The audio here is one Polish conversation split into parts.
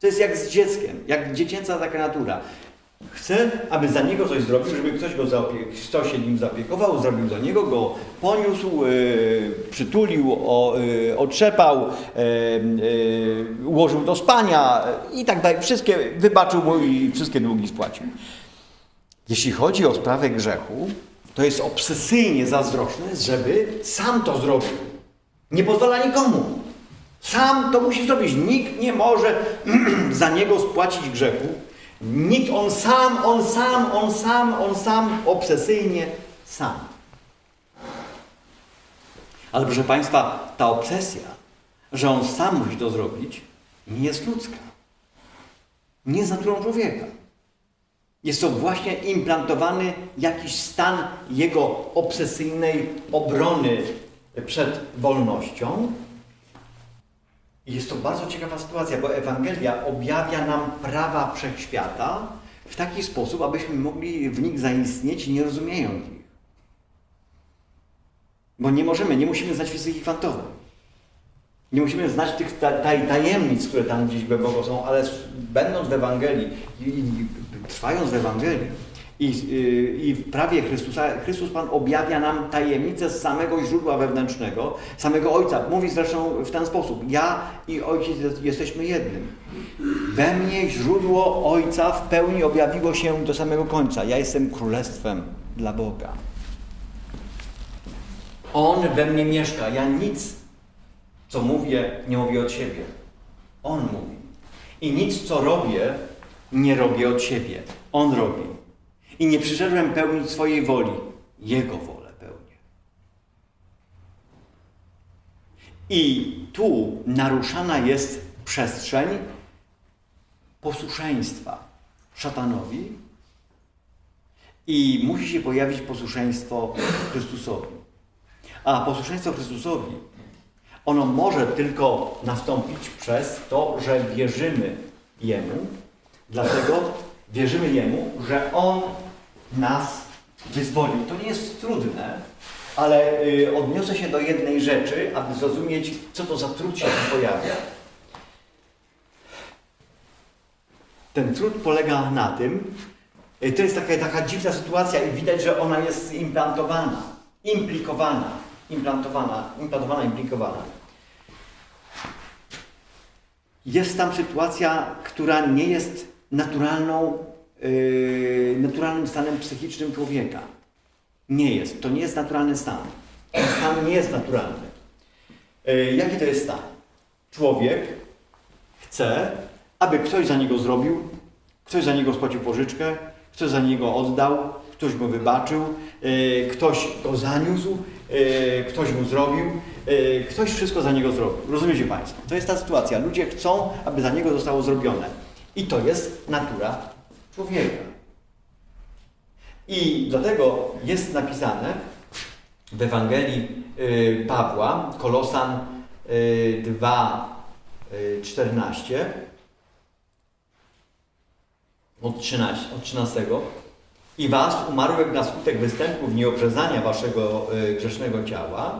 To jest jak z dzieckiem, jak dziecięca taka natura. Chce, aby za niego coś zrobił, żeby ktoś go zaopie- ktoś się nim zaopiekował, zrobił za niego, go poniósł, yy, przytulił, o, yy, otrzepał, yy, ułożył do spania i tak dalej. Wszystkie, wybaczył mu i wszystkie długi spłacił. Jeśli chodzi o sprawę grzechu, to jest obsesyjnie zazdrosny, żeby sam to zrobił. Nie pozwala nikomu. Sam to musi zrobić. Nikt nie może za niego spłacić grzechu. Nikt, on sam, on sam, on sam, on sam, obsesyjnie sam. Ale proszę Państwa, ta obsesja, że on sam musi to zrobić, nie jest ludzka. Nie jest naturą człowieka. Jest to właśnie implantowany jakiś stan jego obsesyjnej obrony przed wolnością. Jest to bardzo ciekawa sytuacja, bo Ewangelia objawia nam prawa wszechświata w taki sposób, abyśmy mogli w nich zaistnieć, nie rozumiejąc ich. Bo nie możemy, nie musimy znać fizyki kwantowej. Nie musimy znać tych ta- taj- tajemnic, które tam gdzieś głęboko są, ale będąc w Ewangelii i trwając w Ewangelii i, y, i w prawie Chrystusa, Chrystus Pan objawia nam tajemnicę z samego źródła wewnętrznego, samego Ojca. Mówi zresztą w ten sposób: Ja i Ojciec jest- jesteśmy jednym. We mnie źródło Ojca w pełni objawiło się do samego końca. Ja jestem królestwem dla Boga. On we mnie mieszka. Ja nic, co mówię, nie mówię od siebie. On mówi. I nic, co robię, nie robię od siebie. On robi. I nie przyszedłem pełnić swojej woli. Jego wolę pełnię. I tu naruszana jest przestrzeń posłuszeństwa szatanowi i musi się pojawić posłuszeństwo Chrystusowi. A posłuszeństwo Chrystusowi, ono może tylko nastąpić przez to, że wierzymy Jemu, dlatego wierzymy Jemu, że On nas wyzwolił. To nie jest trudne, ale y, odniosę się do jednej rzeczy, aby zrozumieć, co to za trud się pojawia. Ten trud polega na tym, y, to jest taka, taka dziwna sytuacja i widać, że ona jest implantowana, implikowana, implantowana, implantowana, implikowana. Jest tam sytuacja, która nie jest naturalną, naturalnym stanem psychicznym człowieka. Nie jest. To nie jest naturalny stan. Ten stan nie jest naturalny. Yy, jaki to jest stan? Człowiek chce, aby ktoś za niego zrobił, ktoś za niego spłacił pożyczkę, ktoś za niego oddał, ktoś go wybaczył, yy, ktoś go zaniósł, yy, ktoś mu zrobił, yy, ktoś wszystko za niego zrobił. Rozumiecie Państwo? To jest ta sytuacja. Ludzie chcą, aby za niego zostało zrobione. I to jest natura człowieka. I dlatego jest napisane w Ewangelii y, Pawła, Kolosan y, 2, y, 14, od 13, od 13. I was umarłych na skutek występków nieobrzezania waszego y, grzesznego ciała,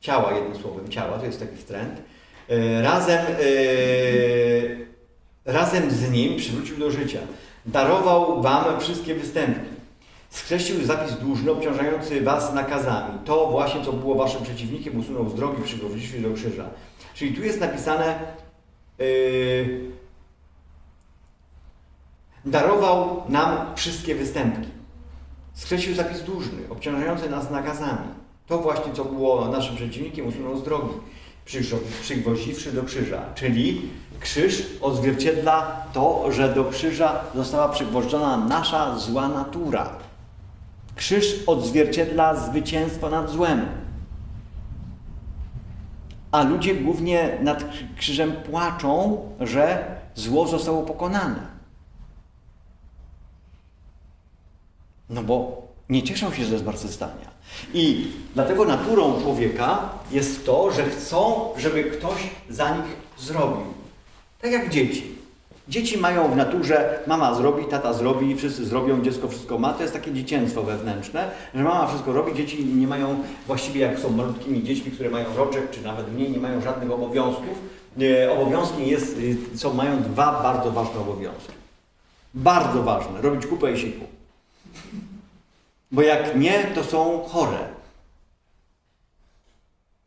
ciała jednym słowem, ciała, to jest taki wtręt, y, razem, y, razem z nim przywrócił do życia. Darował wam wszystkie występki. Skreślił zapis dłużny obciążający was nakazami. To właśnie, co było waszym przeciwnikiem, usunął z drogi, przygotował do krzyża. Czyli tu jest napisane yy, darował nam wszystkie występki. Skreślił zapis dłużny, obciążający nas nakazami. To właśnie, co było naszym przeciwnikiem, usunął z drogi, przygwoździwszy do krzyża. Czyli krzyż odzwierciedla to, że do krzyża została przygwożdżona nasza zła natura. Krzyż odzwierciedla zwycięstwo nad złem. A ludzie głównie nad krzyżem płaczą, że zło zostało pokonane. No bo nie cieszą się ze zmartwychwstania. I dlatego naturą człowieka jest to, że chcą, żeby ktoś za nich zrobił. Tak jak dzieci. Dzieci mają w naturze, mama zrobi, tata zrobi, wszyscy zrobią, dziecko wszystko ma. To jest takie dzieciństwo wewnętrzne, że mama wszystko robi, dzieci nie mają, właściwie jak są malutkimi dziećmi, które mają roczek, czy nawet mniej, nie mają żadnych obowiązków, e, obowiązkiem jest, e, są, mają dwa bardzo ważne obowiązki. Bardzo ważne. Robić kupę i siku. Bo jak nie, to są chore.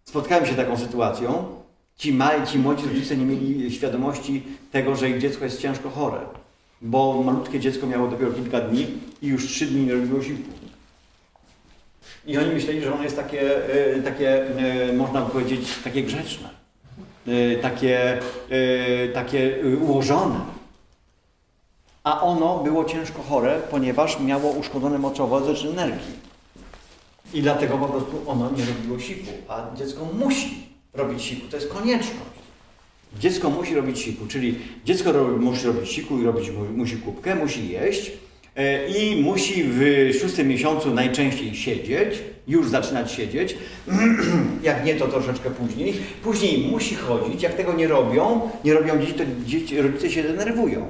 Spotkałem się z taką sytuacją. Ci, mali, ci młodzi rodzice nie mieli świadomości tego, że ich dziecko jest ciężko chore. Bo malutkie dziecko miało dopiero kilka dni i już trzy dni nie robiło siku. I oni myśleli, że ono jest takie, e, takie e, można by powiedzieć, takie grzeczne. E, Takie, takie ułożone. A ono było ciężko chore, ponieważ miało uszkodzone moczowodzie czy energii. I dlatego po prostu ono nie robiło siku. A dziecko musi robić siku. To jest konieczność. Dziecko musi robić siku, czyli dziecko musi robić siku i robić mu- musi kubkę, musi jeść e, i musi w szóstym miesiącu najczęściej siedzieć, już zaczynać siedzieć. Jak nie, to troszeczkę później. Później musi chodzić. Jak tego nie robią, nie robią dzieci, to dzieci, rodzice się denerwują.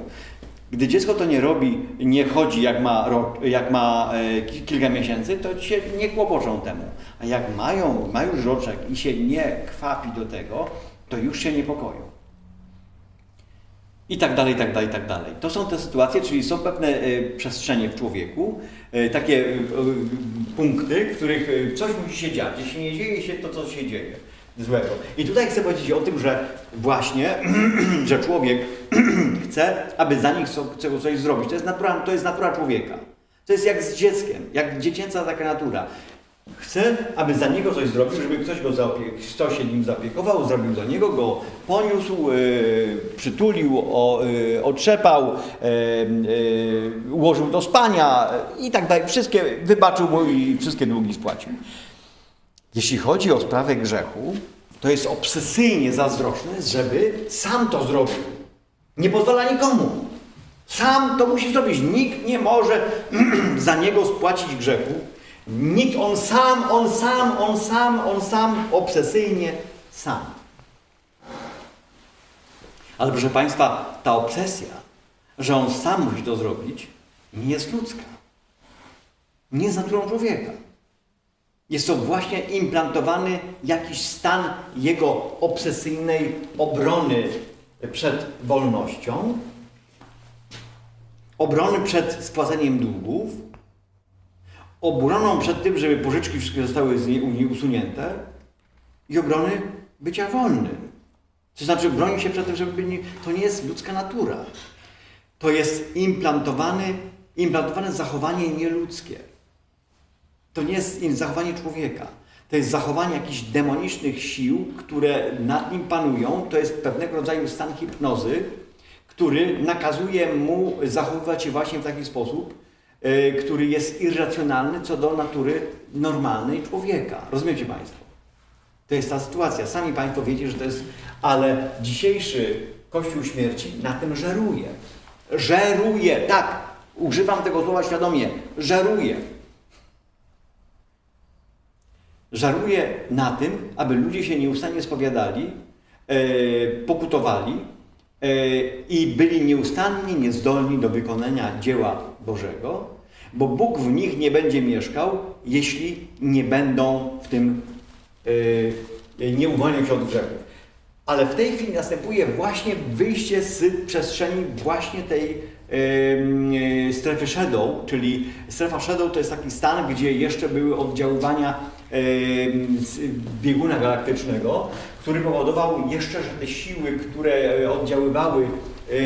Gdy dziecko to nie robi, nie chodzi jak ma, jak ma e, ki- kilka miesięcy, to się nie kłopoczą temu. A jak mają, ma już roczek i się nie kwapi do tego, to już się niepokoją. I tak dalej, i tak dalej, i tak dalej. To są te sytuacje, czyli są pewne e, przestrzenie w człowieku, e, takie punkty, w których coś musi się dziać. Jeśli nie dzieje się to, co się dzieje złego. I tutaj chcę powiedzieć o tym, że właśnie, że człowiek chce, aby za nich chce coś zrobić. To jest, natura, to jest natura człowieka. To jest jak z dzieckiem, jak dziecięca taka natura. Chce, aby za niego coś zrobił, żeby ktoś go zaopie- ktoś się nim zaopiekował, zrobił dla niego, go poniósł, e, przytulił, o, e, otrzepał, e, ułożył do spania e, i tak dalej. Wszystkie, wybaczył mu i wszystkie długi spłacił. Jeśli chodzi o sprawę grzechu, to jest obsesyjnie zazdrosny, żeby sam to zrobił. Nie pozwala nikomu. Sam to musi zrobić. Nikt nie może za niego spłacić grzechu. Nikt, on sam, on sam, on sam, on sam, obsesyjnie sam. Ale proszę Państwa, ta obsesja, że on sam musi to zrobić, nie jest ludzka. Nie jest naturą człowieka. Jest to właśnie implantowany jakiś stan jego obsesyjnej obrony przed wolnością, obrony przed spłaceniem długów, obroną przed tym, żeby pożyczki wszystkie zostały z niej usunięte i obrony bycia wolnym. To znaczy broni się przed tym, żeby nie, to nie jest ludzka natura. To jest implantowany, implantowane zachowanie nieludzkie. To nie jest zachowanie człowieka. To jest zachowanie jakichś demonicznych sił, które nad nim panują. To jest pewnego rodzaju stan hipnozy, który nakazuje mu zachowywać się właśnie w taki sposób, e, który jest irracjonalny co do natury normalnej człowieka. Rozumiecie Państwo? To jest ta sytuacja. Sami Państwo wiecie, że to jest. Ale dzisiejszy Kościół śmierci na tym żeruje. Żeruje, tak. Używam tego słowa świadomie. Żeruje. Żaruje na tym, aby ludzie się nieustannie spowiadali, e, pokutowali e, i byli nieustannie niezdolni do wykonania dzieła Bożego, bo Bóg w nich nie będzie mieszkał, jeśli nie będą w tym, e, nie uwolnią się od grzechów. Ale w tej chwili następuje właśnie wyjście z przestrzeni właśnie tej strefy shadow, czyli strefa shadow to jest taki stan, gdzie jeszcze były oddziaływania bieguna galaktycznego, który powodował jeszcze, że te siły, które e, oddziaływały, e,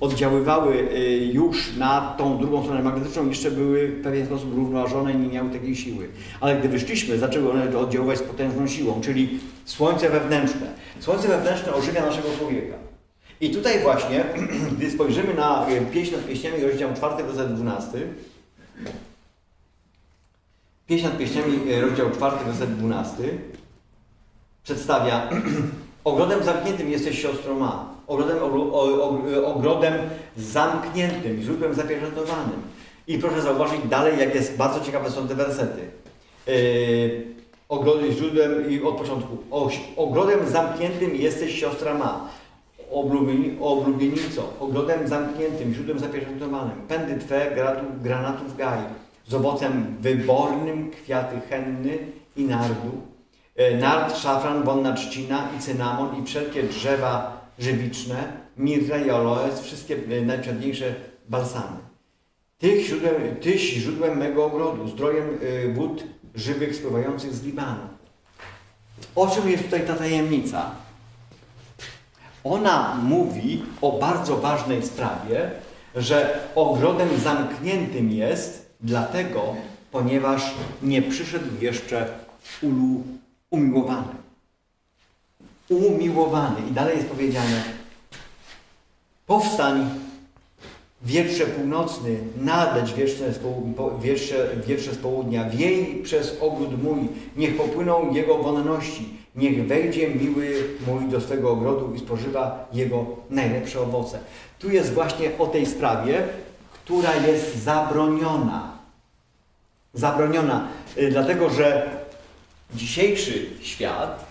oddziaływały e, już na tą drugą stronę magnetyczną, jeszcze były w pewien sposób równoważone i nie miały takiej siły. Ale gdy wyszliśmy, zaczęły one oddziaływać z potężną siłą, czyli słońce wewnętrzne. Słońce wewnętrzne ożywia naszego człowieka. I tutaj właśnie, gdy spojrzymy na pieśń nad pieśniami, rozdział 4, werset 12, Pieśń nad pieśniami, e, rozdział 4, werset 12 przedstawia Ogrodem zamkniętym jesteś siostrą ma. Ogrodem, o, ogrodem zamkniętym, źródłem zapieczętowanym. I proszę zauważyć dalej, jak jest bardzo ciekawe są te wersety. Yy, ogrodem, źródłem i od początku. Ogrodem zamkniętym jesteś siostra ma. Oblubieni, oblubienico, ogrodem zamkniętym, źródłem zapieczętowanym. Pędy Twe granatów, granatów gaj, z owocem wybornym kwiaty henny i nardu e, nard, szafran, wonna trzcina i cynamon i wszelkie drzewa żywiczne, mirra i aloes, wszystkie e, najpiękniejsze balsamy. Tych źródłem, tyś źródłem mego ogrodu, zdrojem y, wód żywych spływających z Libanu. O czym jest tutaj ta tajemnica? Ona mówi o bardzo ważnej sprawie, że ogrodem zamkniętym jest dlatego, ponieważ nie przyszedł jeszcze ulu, umiłowany. Umiłowany. I dalej jest powiedziane, powstań Wietrze północny, nadleć wietrze z, połu- po- wietrze, wietrze z południa, wiej przez ogród mój, niech popłyną jego wonności, niech wejdzie miły mój do swego ogrodu i spożywa jego najlepsze owoce. Tu jest właśnie o tej sprawie, która jest zabroniona. Zabroniona, y, dlatego że dzisiejszy świat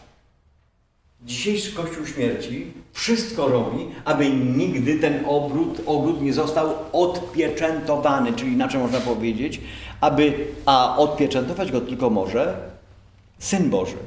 Dzisiejszy Kościół Śmierci wszystko robi, aby nigdy ten obrót, ogród nie został odpieczętowany, czyli inaczej można powiedzieć, aby, a odpieczętować go tylko może Syn Boży.